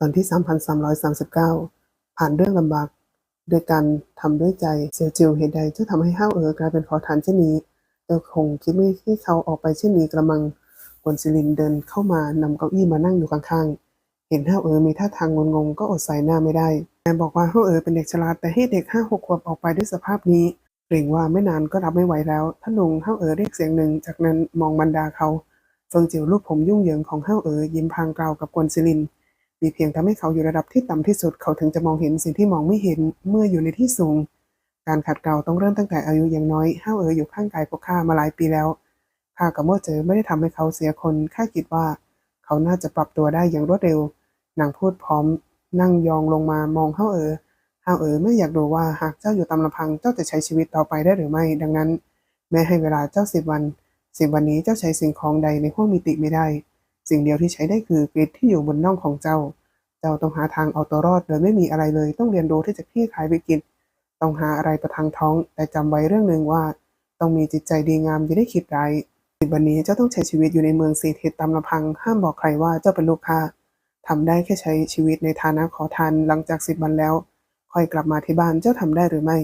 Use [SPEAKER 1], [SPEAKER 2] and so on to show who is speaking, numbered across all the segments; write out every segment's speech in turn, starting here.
[SPEAKER 1] ตอนที่ 3,339 ผ่านเรื่องลำบากด้วยการทำด้วยใจเสียจิวเหตุใดจะทำให้ห้าวเอ๋อกลายเป็นขอทานเช่นนี้เธอคงคิดไม่ที่เขาออกไปเช่นนี้กระมังกวนซิลินเดินเข้ามานำเก้าอี้มานั่งอยู่ข้างๆ เห็นห้าวเอ๋อมีท่าทางงงๆ ก็อดใส่หน้าไม่ได้แอนบอกว่าห้าวเอ๋อเป็นเด็กฉลาดแต่ให้เด็กห้าหกขวบออกไปด้วยสภาพนี้เกรงว่าไม่นานก็รับไม่ไหวแล้วท่านลุงห้าวเอ๋อเรียกเสียงหนึ่ง จากนั้นมองบรรดาเขาเฟิงจิ๋วลูกผมยุ่งเหยิงของห้าวเอ๋อยิ้มพางกล่าวกับกวนซิลิน มีเพียงทำให้เขาอยู่ระดับที่ต่ำที่สุดเขาถึงจะมองเห็นสิ่งที่มองไม่เห็นเมื่ออยู่ในที่สูง การขัดเกลาต้องเริ่มตั้งแต่อายุยังน้อยห้าวเอ๋ออยู่ข้างกายพวกข้ามาหลายปีแล้วข้ากับโม่เจอไม่ได้ทำให้เขาเสียคนข้าคิดว่า เขาน่าจะปรับตัวได้อย่างรวดเร็วนางพูดพร้อม นั่งยองลงมามองห้าวเอ๋อห้าวเอ๋อไม่อยากดูว่าหากเจ้าอยู่ตามลำพังเจ้าจะใช้ชีวิตต่อไปได้หรือไม่ ดังนั้น แม่ให้เวลาเจ้าสิบวันสิบวันนี้เจ้าใช้สิ่งของใดในห้วงมิติไม่ได้ สิ่งเดียวที่ใช้ได้คือกริดที่อยู่บนน่องของเจ้า เจ้าต้องหาทางเอาตัวรอดโดยไม่มีอะไรเลย ต้องเรียนรู้ที่จะคลี่คลายวิกฤตต้องหาอะไรประทังท้อง แต่จำไว้เรื่องหนึ่งว่า ต้องมีจิตใจดีงามอย่าได้คิดร้ายสิบวันนี้เจ้าต้องใช้ชีวิตอยู่ในเมืองสีทิศตามลำพัง ห้ามบอกใครว่าเจ้าเป็นลูกค้าทำได้แค่ใช้ชีวิตในฐานะขอทานหลังจากสิบวันแล้ว ค่อยกลับมาที่บ้านเจ้าทำได้หรือไม่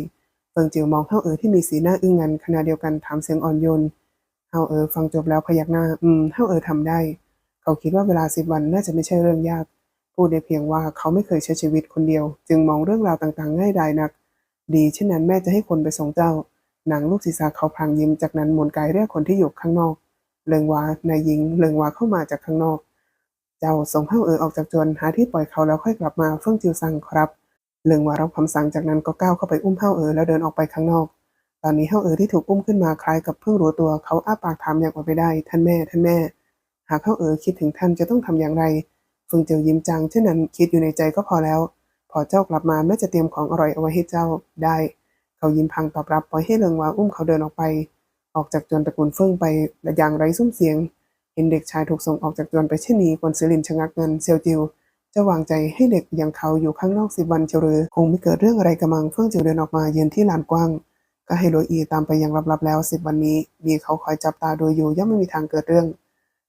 [SPEAKER 1] เฟิงจิวมองเฮาเอ๋อที่มีสีหน้าอึ้งงันขณะเดียวกันถามเสียงอ่อนโยนเฮาเอ๋อฟังจบแล้วพยักหน้า อืมเฮาเอ๋อทำได้ เขาคิดว่าเวลาสิบวันน่าจะไม่ใช่เรื่องยาก พูดได้เพียงว่าเขาไม่เคยใช้ชีวิตคนเดียว จึงมองเรื่องราวต่างๆ ง่ายดายนัก ดีเช่นนั้นแม่จะให้คนไปส่งเจ้า นางลูกศีรษะเขาพลางยิ้มจากนั้นหมุนกายเรียกคนที่อยู่ข้างนอก เลิงวานายหญิง เลิงวาเข้ามาจากข้างนอก เจ้าส่งเฮาเออออกจากจวนหาที่ปล่อยเขาแล้วค่อยกลับมาเฟื่องจิวซังครับ เลิงวารับคำสั่งจากนั้นก็ก้าวเข้าไปอุ้มเฮาเออแล้วเดินออกไปข้างนอกตอนนี้เฮาเออที่ถูกอุ้มขึ้นมาคล้ายกับเพิ่งรู้ตัวเขาอ้าปากถามอย่างอดไม่ได้ ท่านแม่ ท่านแม่ หากเฮาเอ๋อคิดถึงท่านจะต้องทำอย่างไรเฟิงเจียวยิ้มจางเช่นนั้นคิดอยู่ในใจก็พอแล้ว พอเจ้ากลับมาแม่จะเตรียมของอร่อยเอาไว้ให้เจ้าได้ เขายิ้มพังตอบรับปล่อยให้เลิงวาอุ้มเขาเดินออกไป ออกจากจวนตระกูลเฟิงไปและอย่างไร้ซุ้มเสียง เห็นเด็กชายถูกส่งออกจากจวนไปเช่นนี้กวนซิลินชะงักเงินเซียวจิวจะวางใจให้เด็กอย่างเขาอยู่ข้างนอกสิบวันเชียวหรือคงไม่เกิดเรื่องอะไรกระมังเฟิงจิวเดินออกมาเยืนที่ลานกว้าง ก็ให้โรยอีตามไปอย่างลับๆแล้วสิบวันนี้ มีเขาคอยจับตาดูอยู่ย่อมไม่มีทางเกิดเรื่อง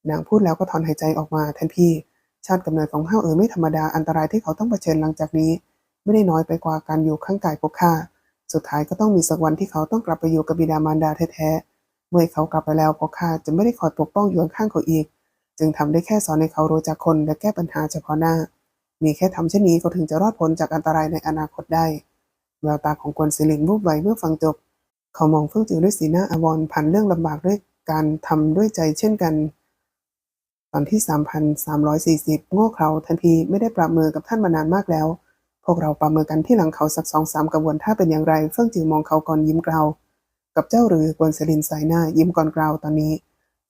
[SPEAKER 1] นางพูดแล้วก็ถอนหายใจออกมาแทนพี่ชาติกำเนิดของห้าวเอ๋อไม่ธรรมดาอันตรายที่เขาต้องเผชิญหลังจากนี้ ไม่ได้น้อยไปกว่าการอยู่ข้างกายพวกข้าสุดท้ายก็ต้องมีสักวันที่เขาต้องกลับไปอยู่กับบิดามารดาแท้ๆเมื่อเขากลับไปแล้วพวกข้าจะไม่ได้คอยปกป้องอยู่ข้างเขาอีก จึงทำได้แค่สอนให้เขารู้จักคนและแก้ปัญหาเฉพาะหน้า มีแค่ทำเช่นนี้เขาถึงจะรอดพ้นจากอันตรายในอนาคตได้แววตาของกวนซิลินวูบไวเมื่อฟังจบ เขามองเฟื่องจิวด้วยสีหน้าอาวรณ์ผ่านเรื่องลำบากด้วยการทำด้วยใจเช่นกัน ตอนที่ 3,340 โง่เขลาทันทีไม่ได้ปรับมือกับท่านมานานมากแล้ว พวกเราปรับมือกันที่หลังเขาสักสองสามกระบวนท่าเป็นอย่างไร เฟื่องจิวมองเขาก่อนยิ้มกลาว กับเจ้าหรือกวนเซลินสายหน้ายิ้มก่อนกลาวตอนนี้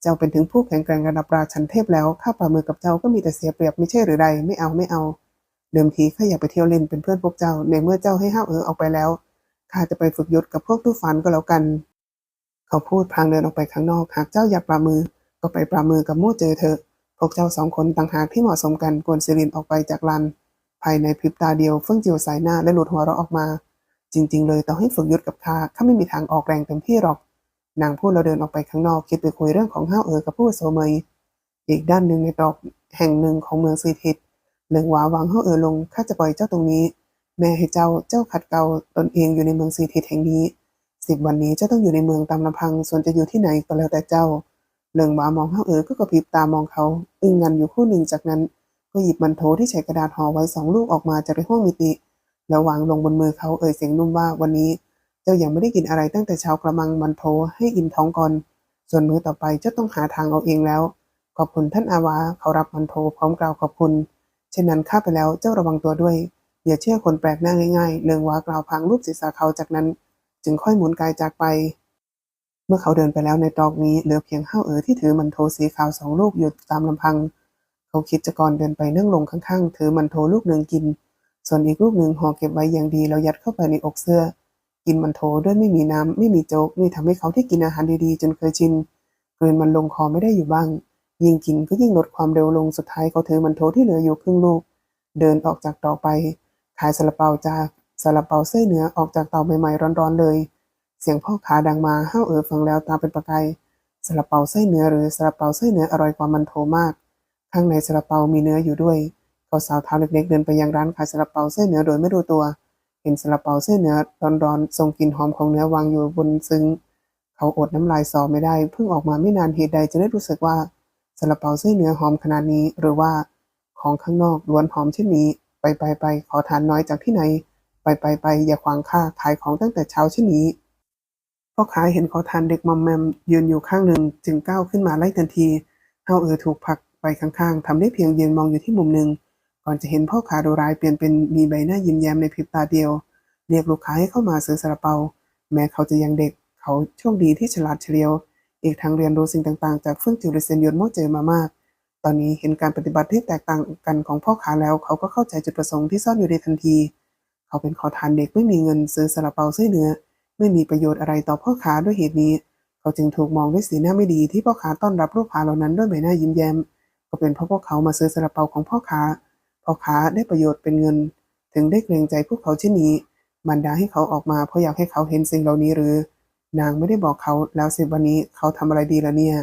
[SPEAKER 1] เจ้าเป็นถึงผู้แข็งแกร่งระดับราชันเทพแล้ว ข้าปรับมือกับเจ้าก็มีแต่เสียเปรียบไม่ใช่หรือใด ไม่เอาไม่เอา เดิมทีข้าอยากไปเที่ยวเล่นเป็นเพื่อนพวกเจ้า ในเมื่อเจ้าให้ห้าวเออออกไปแล้ว ข้าจะไปฝึกยุทธกับพวกตู้ฟันก็แล้วกัน เขาพูดพลางเดินออกไปข้างนอก หากเจ้าอยากปรามือ ก็ไปปรามือกับโม่เจอเถอะ พวกเจ้าสองคนต่างหากที่เหมาะสมกันกวนซิลินออกไปจากลานภายในพริบตาเดียวเฟื่องจิวสายหน้าและหลุดหัวเราะออกมา จริง ๆ เลยต้อให้ฝึกยุทธกับข้าข้าไม่มีทางออกแรงเต็มที่หรอก นางพูดเราเดินออกไปข้างนอกคิดไปคุยเรื่องของห้าวเอ๋อกับผู้โซเมย อีกด้านหนึ่งในตรอกแห่งหนึ่งของเมืองซีทิตเลิงหวาวางห้าวเอ๋อลงข้าจะปล่อยเจ้าตรงนี้ แม่ให้เจ้าเจ้าขัดเกลาตนเองอยู่ในเมืองซีทิตแห่งนี้สิบวันนี้เจ้าต้องอยู่ในเมืองตามลำพังส่วนจะอยู่ที่ไหนก็แล้วแต่เจ้า เลิงหวามองเฮาเอ๋อก็กระพริบตามองเขา อึ้งงันอยู่คู่หนึ่งจากนั้น ก็หยิบมันโถที่ใช้กระดาษห่อไว้สองลูกออกมาจากในห้องมิติ แล้ววางลงบนมือเขาเอ่ยเสียงนุ่มว่าวันนี้ เจ้ายังไม่ได้กินอะไรตั้งแต่เช้ากระมังมันโถให้อิ่มท้องก่อน ส่วนมื้อต่อไปเจ้าต้องหาทางเอาเองแล้ว ขอบคุณท่านอาวาเขารับมันโถพร้อมกล่าวขอบคุณ เช่นนั้นข้าไปแล้วเจ้าระวังตัวด้วยอย่าเชื่อคนแปลกหน้าง่ายๆเลิงวากล่าวพลางรูปศีรษะเขาจากนั้น จึงค่อยหมุนกายจากไป เมื่อเขาเดินไปแล้วในตรอกนี้เหลือเพียงห้าเอ๋อที่ถือมันโถสีขาวสองลูกอยู่ตามลำพัง เขาคิดจะก่อนเดินไปนั่งลงข้างๆ ถือมันโถลูกหนึ่งกิน ส่วนอีกลูกหนึ่งห่อเก็บไว้อย่างดีแล้วยัดเข้าไปในอกเสื้อ กินมันโถด้วยไม่มีน้ำไม่มีโจ๊กนี่ทำให้เขาที่กินอาหารดีๆ จนเคยชินกลืนมันลงคอไม่ได้อยู่บ้าง ยิ่งกินก็ยิ่งลดความเร็วลงสุดท้ายเขาถือมันโถที่เหลืออยู่ครึ่งลูก เดินออกจากตรอกไป ขายซาลาเปาจากซาลาเปาไส้นเนื้อออกจากเตาใหม่ๆร้อนๆเลย เสียงพ่อขาดังมาห้าวเอ๋อฟังแล้วตาเป็นประกายซาลาเปาไส้เนื้อหรือซาลาเปาไส้เนื้ออร่อยกว่ามันโถมาก ข้างในซาลาเปามีเนื้ออยู่ด้วยเขาสาวเท้าเล็กๆเดินไปยังร้านขายซาลาเปาเส้นเนื้อโดยไม่รู้ตัว เห็นซาลาเปาเส้นเนื้อร้อนๆทรงกลิ่นหอมของเนื้อวางอยู่บนซึ้งเขาอดน้ำลายสอไม่ได้เพิ่งออกมาไม่นานเหตุใดจะได้รู้สึกว่าซาลาเปาไส้เนื้อหอมขนาดนี้ หรือว่า ของข้างนอกล้วนหอมเช่นนี้ ไปไปไปขอทานน้อยจากที่ไหน ไปไปไปอย่าขวางข้าขายของตั้งแต่เช้าเช่นนี้ พ่อขายเห็นขอทานเด็กมอมแมมยืนอยู่ข้างหนึ่ง จึงก้าวขึ้นมาไล่ทันทีเฮาเออถูกผลักไปข้างๆทำได้เพียงยืนมองอยู่ที่มุมหนึ่งก่อนจะเห็นพ่อค้าดูร้ายเปลี่ยนเป็นมีใบหน้ายิ้มแย้มในพริบตาเดียว เรียกลูกค้าให้เข้ามาซื้อซาลาเปา แม้เขาจะยังเด็ก เขาโชคดีที่ฉลาดเฉลียว อีกทั้งเรียนรู้สิ่งต่างๆ จากเฟื่องจิวหรือเซนยนโมเจอมามาก ตอนนี้เห็นการปฏิบัติที่แตกต่างกันของพ่อค้าแล้ว เขาก็เข้าใจจุดประสงค์ที่ซ่อนอยู่ในทันที เขาเป็นขอทานเด็กไม่มีเงินซื้อซาลาเปาไส้เนื้อ ไม่มีประโยชน์อะไรต่อพ่อค้าด้วยเหตุนี้ เขาจึงถูกมองด้วยสีหน้าไม่ดีที่พ่อค้าต้อนรับลูกค้าเหล่านั้นด้วยใบหน้ายิ้มแย้ม ก็เป็นเพราะพวกเขามาซื้อซาลาเปาของพ่อค้า พ่อค้าได้ประโยชน์เป็นเงิน ถึงได้เกรงใจพวกเขาเช่นนี้ มันดาให้เขาออกมาเพราะอยากให้เขาเห็นสิ่งเหล่านี้หรือ นางไม่ได้บอกเขาแล้วสิวันนี้เขาทำอะไรดีละเนี่ย